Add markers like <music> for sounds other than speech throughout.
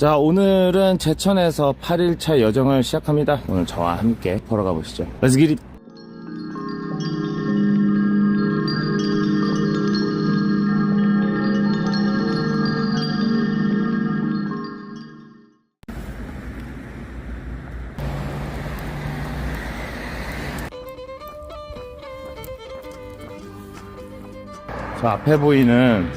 자, 오늘은 제천에서 8일차 여정을 시작합니다. 오늘 저와 함께 걸어가 보시죠. Let's get it! 저 앞에 보이는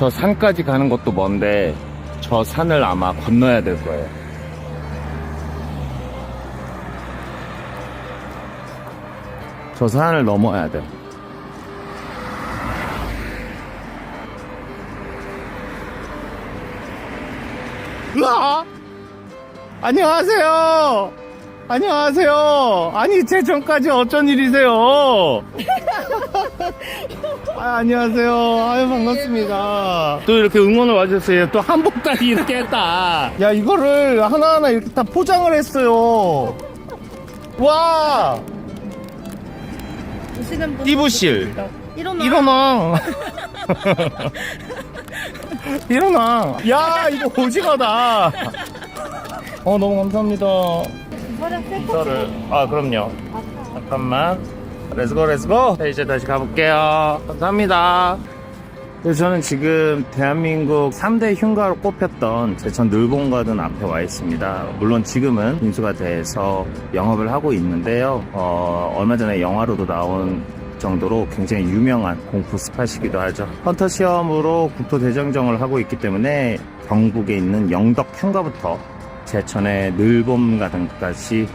저 산까지 가는 것도 먼데 저 산을 아마 건너야 될 거예요. 저 산을 넘어야 돼. 으아! 안녕하세요! 안녕하세요! 아니, 제 전까지 어쩐 일이세요? <laughs> 아, 안녕하세요. 아유, 반갑습니다. 또 이렇게 응원을 와주셨어요. 또 한복까지 이렇게 했다. 야, 이거를 하나하나 이렇게 다 포장을 했어요. 와! 보시는 분 띠부실. 일어나 일어나. <laughs> 일어나. 야, 이거 오징어다. 어, 너무 감사합니다. 셀 저를, 아, 그럼요. 잠깐만. 렛츠고, 렛츠고. 자, 이제 다시 가볼게요. 감사합니다. 그래서 저는 지금 대한민국 3대 흉가로 꼽혔던 제천 늘봉가든 앞에 와 있습니다. 물론 지금은 빙수가 돼서 영업을 하고 있는데요. 어, 얼마 전에 영화로도 나온 정도로 굉장히 유명한 공포 스팟이기도 하죠. 헌터 시험으로 국토 대장정을 하고 있기 때문에 경북에 있는 영덕 흉가부터 제천의 늘봄가든까지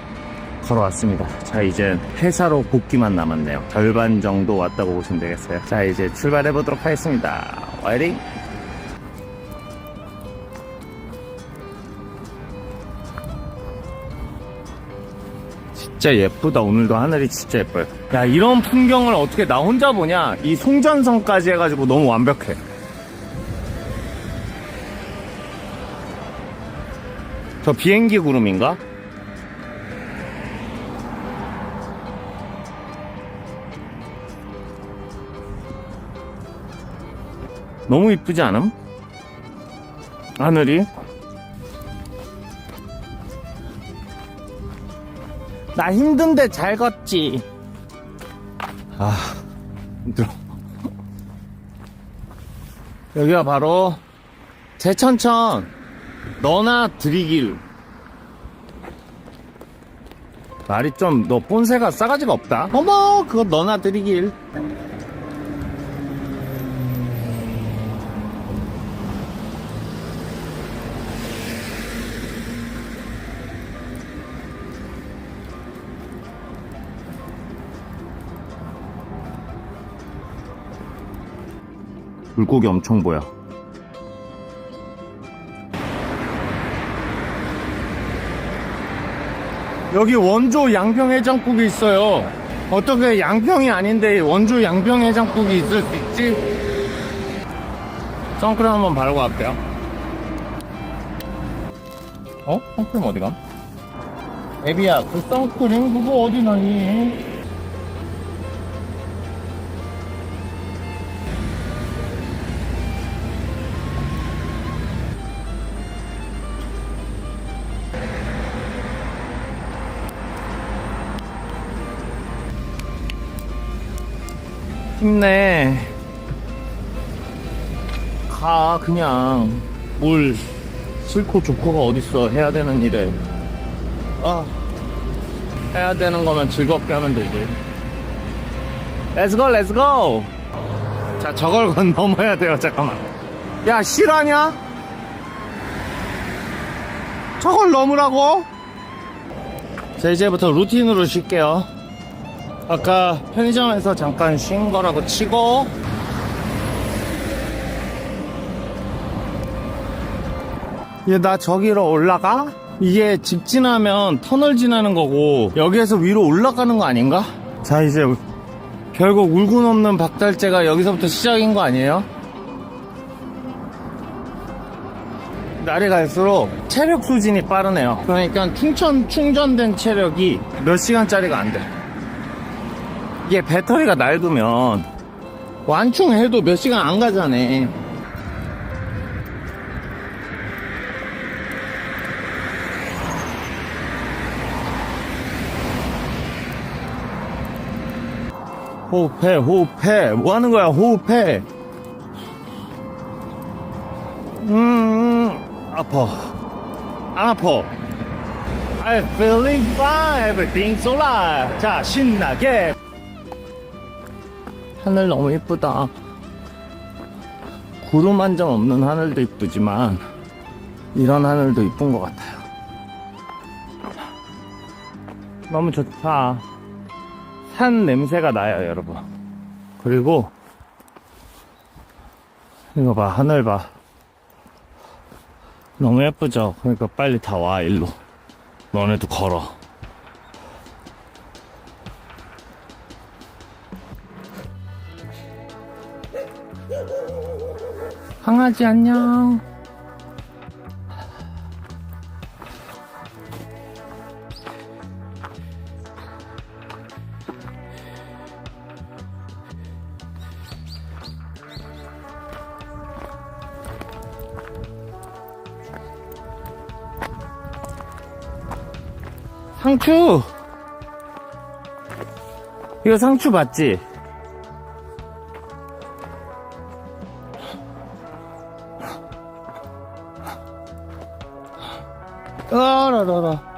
걸어왔습니다. 자, 이제 회사로 복귀만 남았네요. 절반 정도 왔다고 보시면 되겠어요. 자, 이제 출발해 보도록 하겠습니다. 화이팅! 진짜 예쁘다. 오늘도 하늘이 진짜 예뻐요. 야, 이런 풍경을 어떻게 나 혼자 보냐? 이 송전선까지 해가지고 너무 완벽해. 저 비행기 구름인가? 너무 이쁘지 않음? 하늘이? 나 힘든데 잘 걷지. 아, 힘들어. 여기가 바로 제천천 너나 드리길. 말이 좀 너 본새가 싸가지가 없다. 어머, 그거 너나 드리길. 물고기 엄청 보여. 여기 원조 양평 해장국이 있어요. 어떻게 양평이 아닌데 원조 양평 해장국이 있을 수 있지? 선크림 한번 바르고 갈게요. 어? 선크림 어디가? 애비야, 그 선크림 그거 어디 나니? 힘내. 가, 그냥. 뭘, 싫고 좋고가 어딨어. 해야 되는 일에. 아. 해야 되는 거면 즐겁게 하면 되지. 렛츠고, 렛츠고! 자, 저걸 <laughs> 건 넘어야 돼요. 잠깐만. 야, 실화냐? 저걸 넘으라고? 자, 이제부터 루틴으로 쉴게요. 아까 편의점에서 잠깐 쉰 거라고 치고 얘 나 저기로 올라가? 이게 집 지나면 터널 지나는 거고 여기에서 위로 올라가는 거 아닌가? 자 이제 결국 울고 넘는 박달재가 여기서부터 시작인 거 아니에요? 날이 갈수록 체력 수진이 빠르네요 그러니까 충전, 충전된 체력이 몇 시간짜리가 안 돼. 이게 배터리가 낡으면 완충해도 몇 시간 안 가잖아. 호흡해 호흡해. 뭐하는 거야 호흡해? 음 아파. 안 아파. I feeling fine everything's alright. 자 신나게 하늘 너무 이쁘다. 구름 한 점 없는 하늘도 이쁘지만, 이런 하늘도 이쁜 것 같아요. 너무 좋다. 산 냄새가 나요, 여러분. 그리고, 이거 봐, 하늘 봐. 너무 예쁘죠? 그러니까 빨리 다 와, 일로. 너네도 걸어. 강아지 안녕. 상추! 이거 상추 맞지? 아라라라.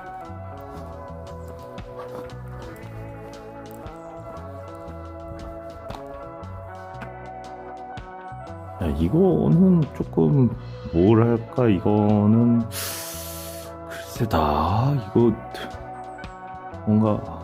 야, 이거는 조금, 뭘 할까, 이거는, 글쎄다, 이거, 뭔가,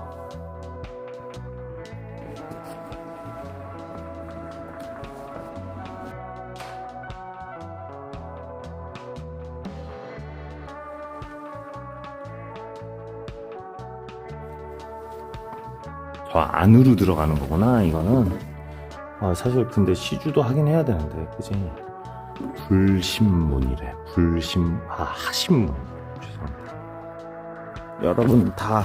저 안으로 들어가는 거구나, 이거는. 아, 사실 근데 시주도 하긴 해야 되는데, 그지? 불신문이래. 불신, 아, 하신문. 죄송합니다. 여러분 다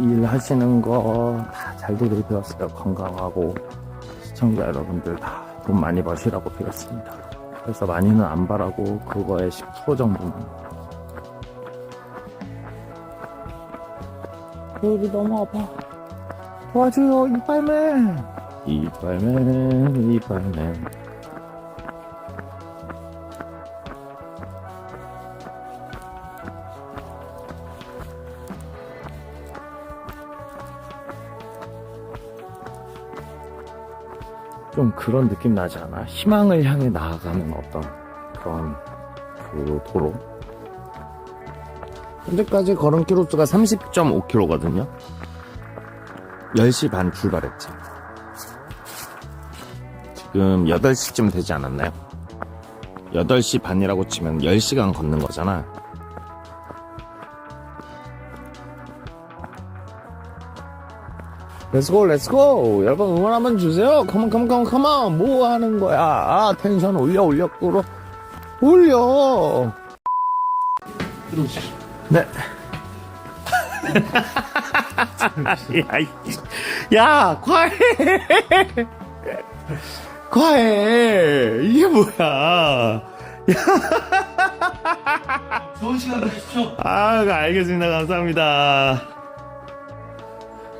일하시는 거 다 잘 되길 배웠어요. 건강하고 시청자 여러분들 다 돈 많이 버시라고 배웠습니다. 그래서 많이는 안 바라고 그거의 10% 정도 는 여기 너무 아파. 도와줘요, 이빨맨. 이빨맨, 이빨맨. 좀 그런 느낌 나지 않아? 희망을 향해 나아가는 어떤 그런 그 도로. 현재까지 걸음 키로수가 30.5km거든요. 10시 반 출발했지. 지금 8시쯤 되지 않았나요? 8시 반이라고 치면 10시간 걷는 거잖아. 렛츠고 렛츠고 여러분 응원 한번 주세요 컴온 컴온 컴온 컴온 뭐 하는 거야 아 텐션 올려 올려 끌어 올려 네 <laughs> 야, 이- 야, 과해! 과해! 이게 뭐야! 좋은 시간 되십시오. 아, 알겠습니다. 감사합니다.